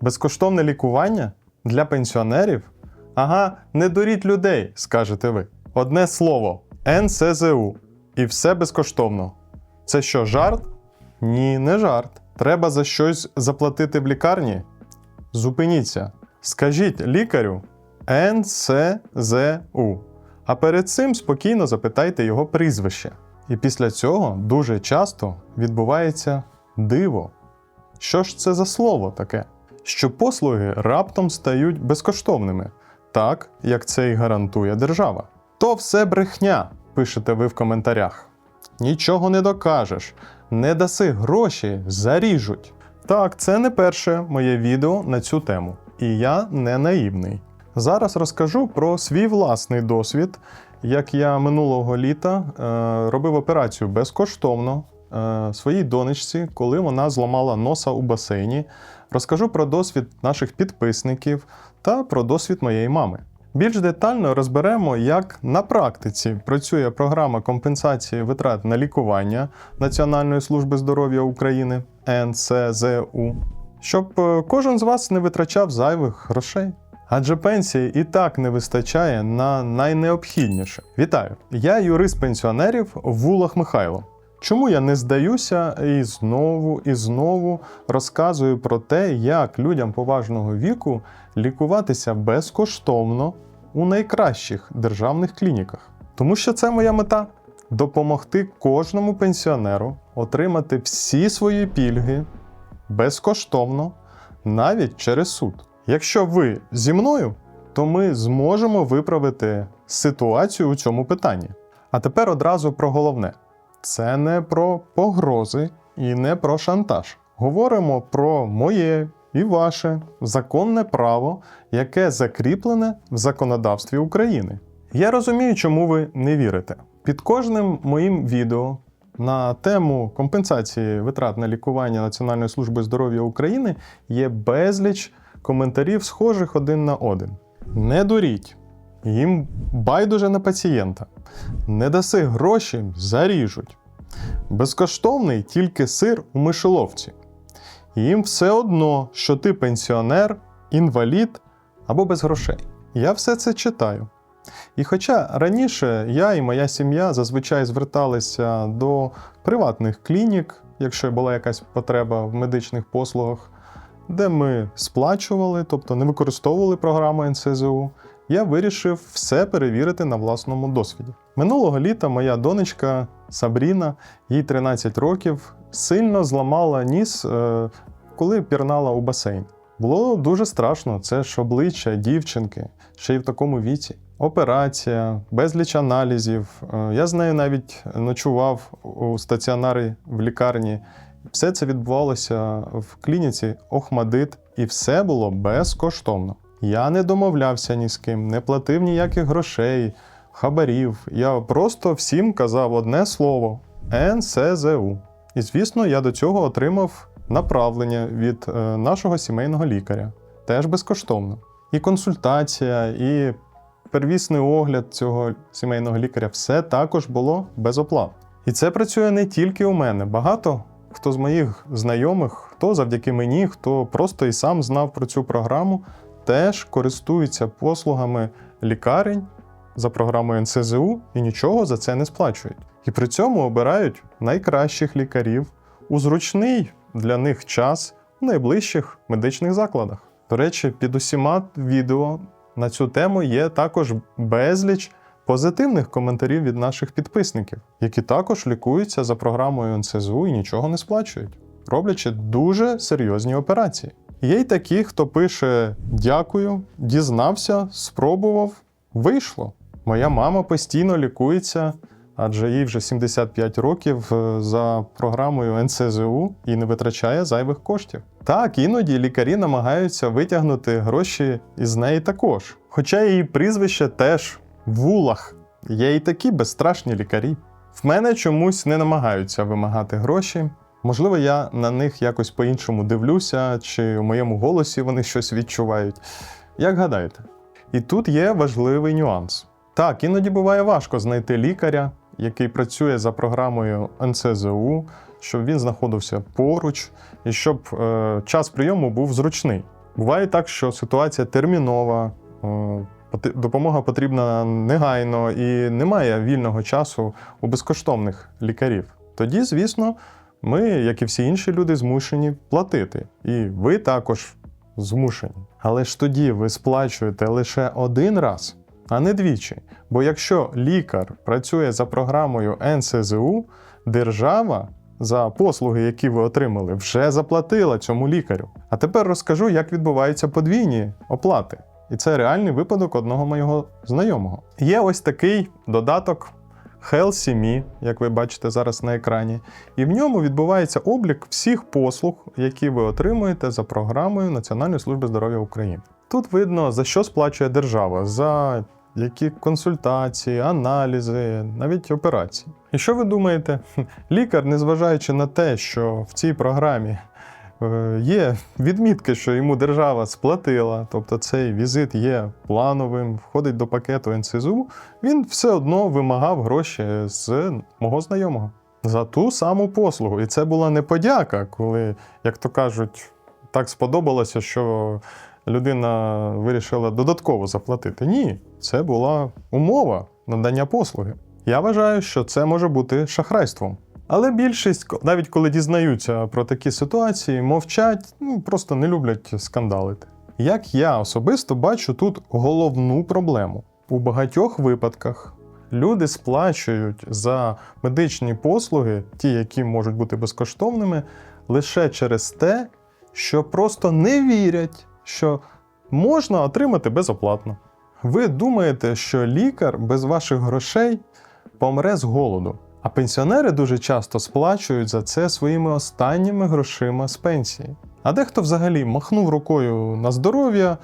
Безкоштовне лікування для пенсіонерів? Ага, не дуріть людей, скажете ви. Одне слово НСЗУ. І все безкоштовно. Це що, жарт? Ні, не жарт. Треба за щось заплатити в лікарні? Зупиніться. Скажіть лікарю НСЗУ. А перед цим спокійно запитайте його прізвище. І після цього дуже часто відбувається диво. Що ж це за слово таке? Що послуги раптом стають безкоштовними, так як це і гарантує держава. То все брехня, пишете ви в коментарях. Нічого не докажеш, не даси гроші, заріжуть. Так, це не перше моє відео на цю тему, і я не наївний. Зараз розкажу про свій власний досвід, як я минулого літа е, робив операцію безкоштовно е, своїй донечці, коли вона зламала носа у басейні. Розкажу про досвід наших підписників та про досвід моєї мами. Більш детально розберемо, як на практиці працює програма компенсації витрат на лікування Національної служби здоров'я України НСЗУ, щоб е, кожен з вас не витрачав зайвих грошей. Адже пенсії і так не вистачає на найнеобхідніше. Вітаю! Я юрист пенсіонерів Вулах Михайло. Чому я не здаюся і знову і знову розказую про те, як людям поважного віку лікуватися безкоштовно у найкращих державних клініках? Тому що це моя мета допомогти кожному пенсіонеру отримати всі свої пільги безкоштовно, навіть через суд. Якщо ви зі мною, то ми зможемо виправити ситуацію у цьому питанні. А тепер одразу про головне: це не про погрози і не про шантаж. Говоримо про моє і ваше законне право, яке закріплене в законодавстві України. Я розумію, чому ви не вірите. Під кожним моїм відео на тему компенсації витрат на лікування Національної служби здоров'я України є безліч коментарів, схожих один на один. Не дуріть, їм байдуже на пацієнта. Не даси гроші, заріжуть. Безкоштовний тільки сир у мишеловці. Їм все одно, що ти пенсіонер, інвалід або без грошей. Я все це читаю. І хоча раніше я і моя сім'я зазвичай зверталися до приватних клінік, якщо була якась потреба в медичних послугах, де ми сплачували, тобто не використовували програму НСЗУ, я вирішив все перевірити на власному досвіді. Минулого літа моя донечка Сабріна, їй 13 років, сильно зламала ніс, е, коли пірнала у басейн. Було дуже страшно, це ж обличчя дівчинки, ще й в такому віці. Операція, безліч аналізів. Е, Я з нею навіть ночував у стаціонарі в лікарні. Все це відбувалося в клініці Охмадит, і все було безкоштовно. Я не домовлявся ні з ким, не платив ніяких грошей, хабарів. Я просто всім казав одне слово НСЗУ. І звісно, я до цього отримав направлення від е, нашого сімейного лікаря, теж безкоштовно. І консультація, і первісний огляд цього сімейного лікаря все також було без оплат. І це працює не тільки у мене. Багато хто з моїх знайомих, хто завдяки мені, хто просто і сам знав про цю програму, теж користуються послугами лікарень за програмою НСЗУ і нічого за це не сплачують. І при цьому обирають найкращих лікарів у зручний для них час в найближчих медичних закладах. До речі, під усіма відео на цю тему є також безліч позитивних коментарів від наших підписників, які також лікуються за програмою НСЗУ і нічого не сплачують, роблячи дуже серйозні операції. Є й такі, хто пише дякую, дізнався, спробував, вийшло. Моя мама постійно лікується, адже їй вже 75 років е, за програмою НСЗУ і не витрачає зайвих коштів. Так, іноді лікарі намагаються витягнути гроші із неї також. Хоча її прізвище теж Вулах. Є і такі безстрашні лікарі. В мене чомусь не намагаються вимагати гроші. Можливо, я на них якось по-іншому дивлюся, чи у моєму голосі вони щось відчувають. Як гадаєте? І тут є важливий нюанс. Так, іноді буває важко знайти лікаря, який працює за програмою НСЗУ, щоб він знаходився поруч і щоб е, час прийому був зручний. Буває так, що ситуація термінова, е, допомога потрібна негайно і немає вільного часу у безкоштовних лікарів. Тоді, звісно, ми, як і всі інші люди, змушені платити. І ви також змушені. Але ж тоді ви сплачуєте лише один раз, а не двічі. Бо якщо лікар працює за програмою НСЗУ, держава за послуги, які ви отримали, вже заплатила цьому лікарю. А тепер розкажу, як відбуваються подвійні оплати. І це реальний випадок одного моєго знайомого. Є ось такий додаток HealthyMe, як ви бачите зараз на екрані, і в ньому відбувається облік всіх послуг, які ви отримуєте за програмою Національної служби здоров'я України. Тут видно, за що сплачує держава, за які консультації, аналізи, навіть операції. І що ви думаєте? Лікар, незважаючи на те, що в цій програмі є відмітки, що йому держава сплатила, тобто цей візит є плановим, входить до пакету НСЗУ, він все одно вимагав гроші з мого знайомого за ту саму послугу. І це була не подяка, коли, як то кажуть, так сподобалося, що людина вирішила додатково заплатити. Ні, це була умова надання послуги. Я вважаю, що це може бути шахрайством. Але більшість, навіть коли дізнаються про такі ситуації, мовчать, ну просто не люблять скандалити. Як я особисто бачу тут головну проблему. У багатьох випадках люди сплачують за медичні послуги, ті, які можуть бути безкоштовними, лише через те, що просто не вірять, що можна отримати безоплатно. Ви думаєте, що лікар без ваших грошей помре з голоду. А пенсіонери дуже часто сплачують за це своїми останніми грошима з пенсії. А дехто взагалі махнув рукою на здоров'я,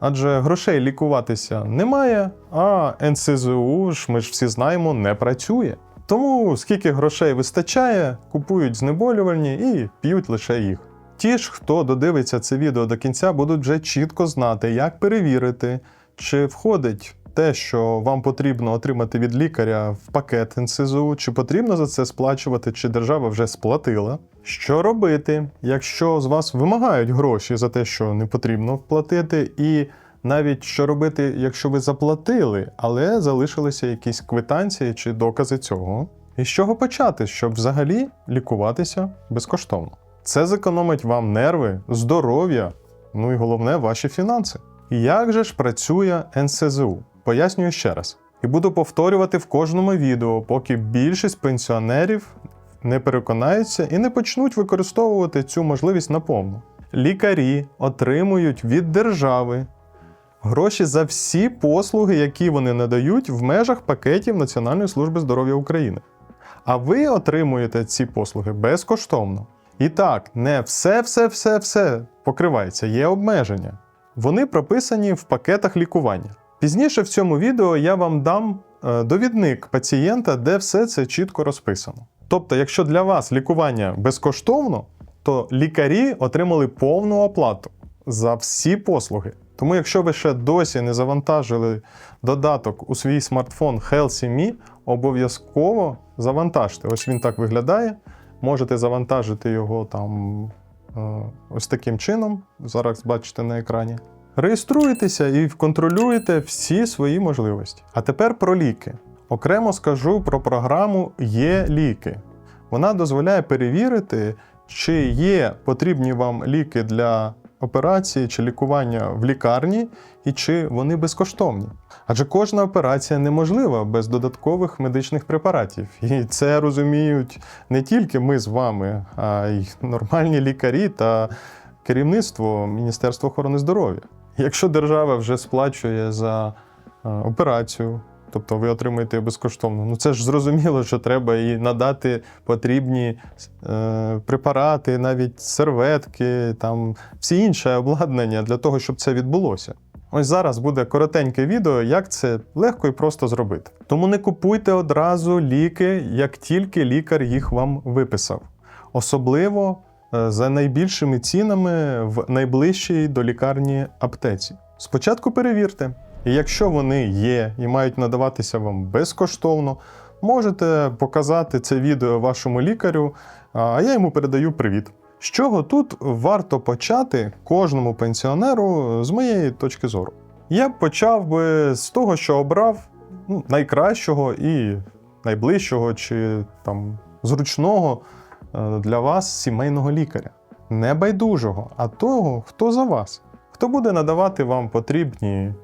адже грошей лікуватися немає, а НСЗУ ж ми ж всі знаємо, не працює. Тому скільки грошей вистачає, купують знеболювальні і п'ють лише їх. Ті ж, хто додивиться це відео до кінця, будуть вже чітко знати, як перевірити, чи входить те, що вам потрібно отримати від лікаря в пакет НСЗУ, чи потрібно за це сплачувати, чи держава вже сплатила. Що робити, якщо з вас вимагають гроші за те, що не потрібно платити, і навіть що робити, якщо ви заплатили, але залишилися якісь квитанції чи докази цього. І з чого почати, щоб взагалі лікуватися безкоштовно? Це зекономить вам нерви, здоров'я, ну і головне, ваші фінанси. Як же ж працює НСЗУ? Пояснюю ще раз. І буду повторювати в кожному відео, поки більшість пенсіонерів не переконаються і не почнуть використовувати цю можливість наповну. Лікарі отримують від держави гроші за всі послуги, які вони надають в межах пакетів Національної служби здоров'я України. А ви отримуєте ці послуги безкоштовно. І так, не все, все, все, все покривається, є обмеження. Вони прописані в пакетах лікування. Пізніше в цьому відео я вам дам е, довідник пацієнта, де все це чітко розписано. Тобто, якщо для вас лікування безкоштовно, то лікарі отримали повну оплату за всі послуги. Тому, якщо ви ще досі не завантажили додаток у свій смартфон HealthyMe, обов'язково завантажте. Ось він так виглядає. Можете завантажити його там е, ось таким чином. Зараз бачите на екрані. Реєструєтеся і контролюєте всі свої можливості. А тепер про ліки. Окремо скажу про програму Є ліки. Вона дозволяє перевірити, чи є потрібні вам ліки для операції чи лікування в лікарні, і чи вони безкоштовні. Адже кожна операція неможлива без додаткових медичних препаратів. І це розуміють не тільки ми з вами, а й нормальні лікарі та керівництво Міністерства охорони здоров'я. Якщо держава вже сплачує за е, операцію, тобто ви отримуєте безкоштовно, ну це ж зрозуміло, що треба і надати потрібні е, препарати, навіть серветки, там всі інше обладнання для того, щоб це відбулося. Ось зараз буде коротеньке відео, як це легко і просто зробити. Тому не купуйте одразу ліки, як тільки лікар їх вам виписав. Особливо за найбільшими цінами в найближчій до лікарні аптеці. Спочатку перевірте, і якщо вони є і мають надаватися вам безкоштовно, можете показати це відео вашому лікарю, а я йому передаю привіт. З чого тут варто почати кожному пенсіонеру з моєї точки зору? Я почав би з того, що обрав ну, найкращого і найближчого чи там зручного е, для вас сімейного лікаря. Не байдужого, а того, хто за вас, хто буде надавати вам потрібні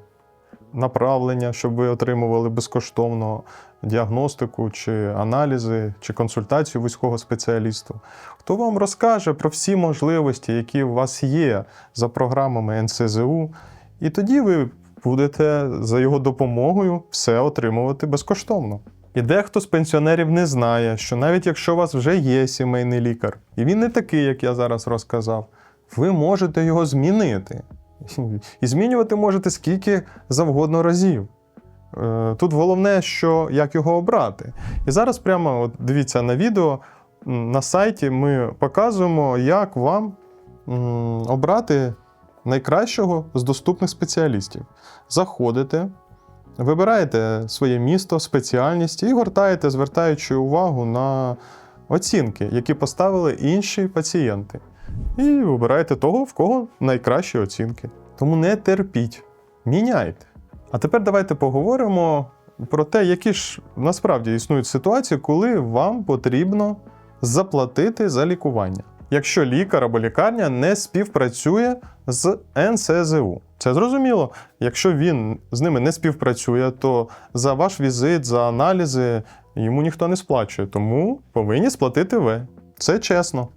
направлення, щоб ви отримували безкоштовно діагностику, чи аналізи, чи консультацію вузького спеціалісту. Хто вам розкаже про всі можливості, які у вас є за програмами НСЗУ, і тоді ви будете за його допомогою все отримувати безкоштовно. І дехто з пенсіонерів не знає, що навіть якщо у вас вже є сімейний лікар, і він не такий, як я зараз розказав, ви можете його змінити. І змінювати можете скільки завгодно разів. Е, Тут головне, що як його обрати. І зараз прямо от дивіться на відео на сайті ми показуємо, як вам обрати найкращого з доступних спеціалістів. Заходите, вибираєте своє місто, спеціальність і гортаєте, звертаючи увагу на оцінки, які поставили інші пацієнти. І вибираєте того, в кого найкращі оцінки. Тому не терпіть, міняйте. А тепер давайте поговоримо про те, які ж насправді існують ситуації, коли вам потрібно заплатити за лікування. Якщо лікар або лікарня не співпрацює з НСЗУ. Це зрозуміло. Якщо він з ними не співпрацює, то за ваш візит, за аналізи йому ніхто не сплачує, тому повинні сплатити ви. Це чесно.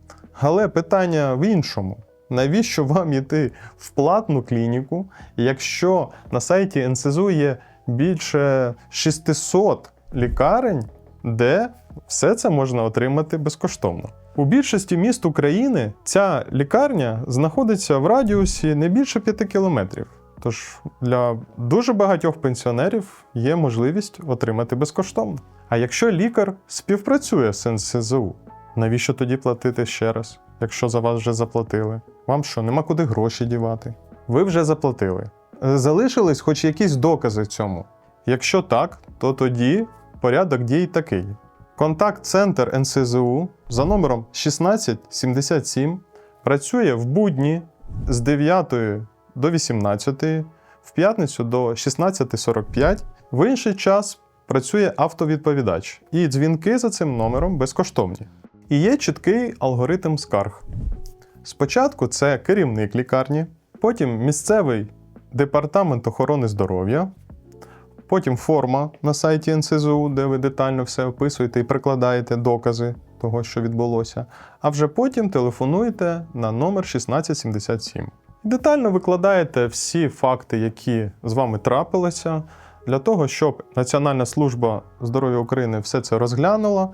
Але питання в іншому: навіщо вам йти в платну клініку, якщо на сайті НСЗУ є більше 600 лікарень, де все це можна отримати безкоштовно? У більшості міст України ця лікарня знаходиться в радіусі не більше 5 кілометрів. Тож для дуже багатьох пенсіонерів є можливість отримати безкоштовно. А якщо лікар співпрацює з НСЗУ, навіщо тоді платити ще раз, якщо за вас вже заплатили? Вам що, нема куди гроші дівати? Ви вже заплатили. Залишились хоч якісь докази цьому. Якщо так, то тоді порядок дій такий: контакт-центр НСЗУ за номером 1677 працює в будні з 9 до 18, в п'ятницю до 16.45, в інший час працює автовідповідач, і дзвінки за цим номером безкоштовні. І є чіткий алгоритм скарг. Спочатку це керівник лікарні, потім місцевий департамент охорони здоров'я, потім форма на сайті НСЗУ, де ви детально все описуєте і прикладаєте докази того, що відбулося. А вже потім телефонуєте на номер 1677. Детально викладаєте всі факти, які з вами трапилися, для того, щоб Національна служба здоров'я України все це розглянула.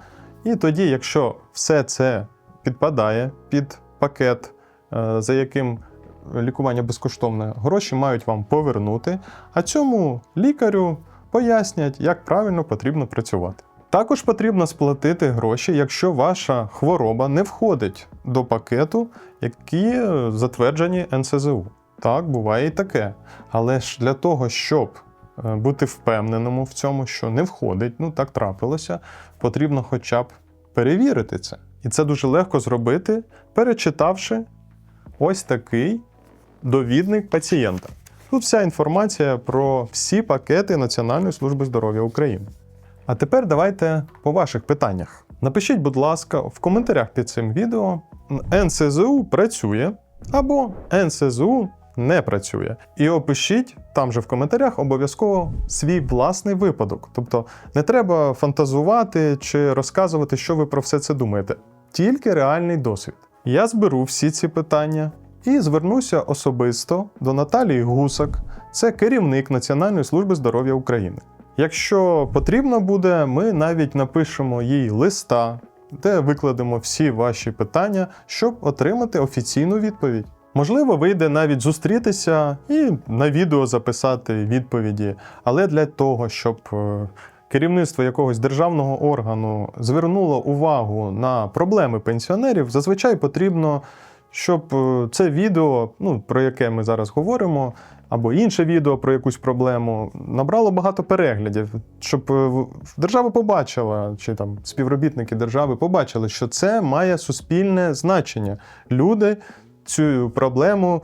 І тоді, якщо все це підпадає під пакет, е, за яким лікування безкоштовне, гроші мають вам повернути, а цьому лікарю пояснять, як правильно потрібно працювати. Також потрібно сплатити гроші, якщо ваша хвороба не входить до пакету, які е, затверджені НСЗУ. Так, буває і таке. Але ж для того, щоб е, бути впевненому в цьому, що не входить, ну так трапилося, потрібно хоча б перевірити це. І це дуже легко зробити, перечитавши ось такий довідник пацієнта. Тут вся інформація про всі пакети Національної служби здоров'я України. А тепер давайте по ваших питаннях. Напишіть, будь ласка, в коментарях під цим відео НСЗУ працює або НСЗУ не працює. І опишіть там же в коментарях обов'язково свій власний випадок. Тобто не треба фантазувати чи розказувати, що ви про все це думаєте. Тільки реальний досвід. Я зберу всі ці питання і звернуся особисто до Наталії Гусак, це керівник Національної служби здоров'я України. Якщо потрібно буде, ми навіть напишемо їй листа, де викладемо всі ваші питання, щоб отримати офіційну відповідь. Можливо, вийде навіть зустрітися і на відео записати відповіді, але для того, щоб е, керівництво якогось державного органу звернуло увагу на проблеми пенсіонерів, зазвичай потрібно, щоб е, це відео, ну, про яке ми зараз говоримо, або інше відео про якусь проблему, набрало багато переглядів, щоб е, держава побачила, чи там співробітники держави побачили, що це має суспільне значення. Люди цю проблему,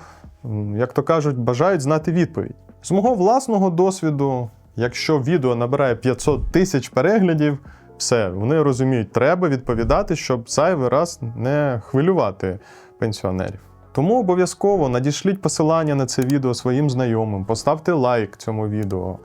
як то кажуть, бажають знати відповідь. З мого власного досвіду, якщо відео набирає 500 тисяч переглядів, все, вони розуміють, треба відповідати, щоб зайвий раз не хвилювати пенсіонерів. Тому обов'язково надішліть посилання на це відео своїм знайомим, поставте лайк цьому відео,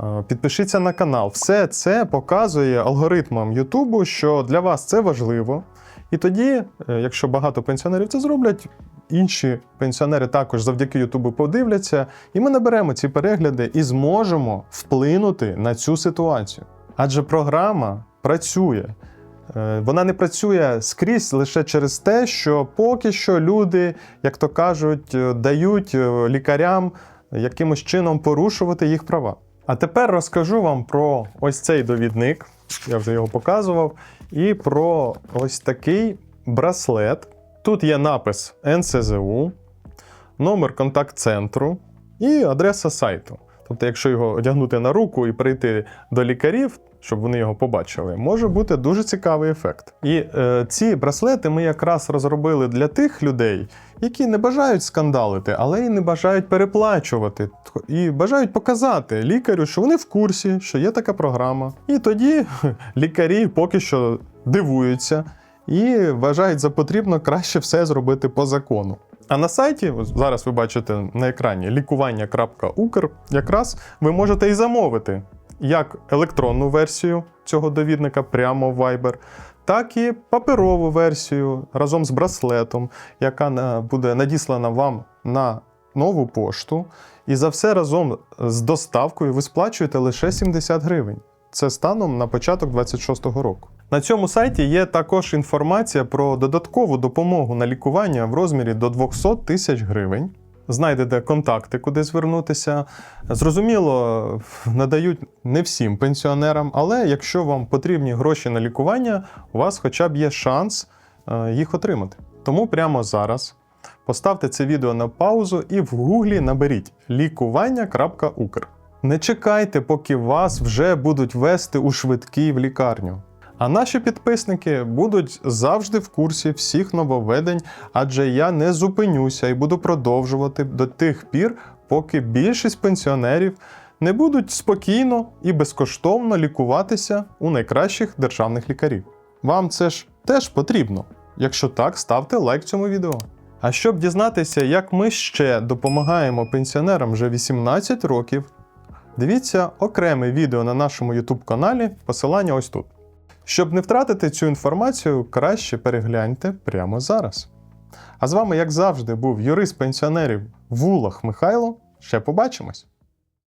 е, підпишіться на канал. Все це показує алгоритмам Ютубу, що для вас це важливо. І тоді, е, якщо багато пенсіонерів це зроблять, інші пенсіонери також завдяки Ютубу подивляться, і ми наберемо ці перегляди і зможемо вплинути на цю ситуацію. Адже програма працює. Е, Вона не працює скрізь лише через те, що поки що люди, як то кажуть, е, дають е, лікарям якимось чином порушувати їх права. А тепер розкажу вам про ось цей довідник, я вже його показував, і про ось такий браслет. Тут є напис НСЗУ, номер контакт-центру і адреса сайту. Тобто, якщо його одягнути на руку і прийти до лікарів, щоб вони його побачили, може бути дуже цікавий ефект. І е, ці браслети ми якраз розробили для тих людей, які не бажають скандалити, але й не бажають переплачувати, і бажають показати лікарю, що вони в курсі, що є така програма. І тоді лікарі поки що дивуються і вважають за потрібно краще все зробити по закону. А на сайті, зараз ви бачите на екрані лікування.укр, якраз ви можете і замовити як електронну версію цього довідника прямо в Viber, так і паперову версію разом з браслетом, яка буде надіслана вам на нову пошту. І за все разом з доставкою ви сплачуєте лише 70 гривень. Це станом на початок 26-го року. На цьому сайті є також інформація про додаткову допомогу на лікування в розмірі до 200 тисяч гривень. Знайдете контакти, куди звернутися. Зрозуміло, надають не всім пенсіонерам, але якщо вам потрібні гроші на лікування, у вас хоча б є шанс е, їх отримати. Тому прямо зараз поставте це відео на паузу і в гуглі наберіть лікування.укр. Не чекайте, поки вас вже будуть вести у швидкий в лікарню. А наші підписники будуть завжди в курсі всіх нововведень, адже я не зупинюся і буду продовжувати до тих пір, поки більшість пенсіонерів не будуть спокійно і безкоштовно лікуватися у найкращих державних лікарів. Вам це ж теж потрібно. Якщо так, ставте лайк цьому відео. А щоб дізнатися, як ми ще допомагаємо пенсіонерам вже 18 років, дивіться окреме відео на нашому YouTube каналі, посилання ось тут. Щоб не втратити цю інформацію, краще перегляньте прямо зараз. А з вами, як завжди, був юрист пенсіонерів Вулах Михайло. Ще побачимось!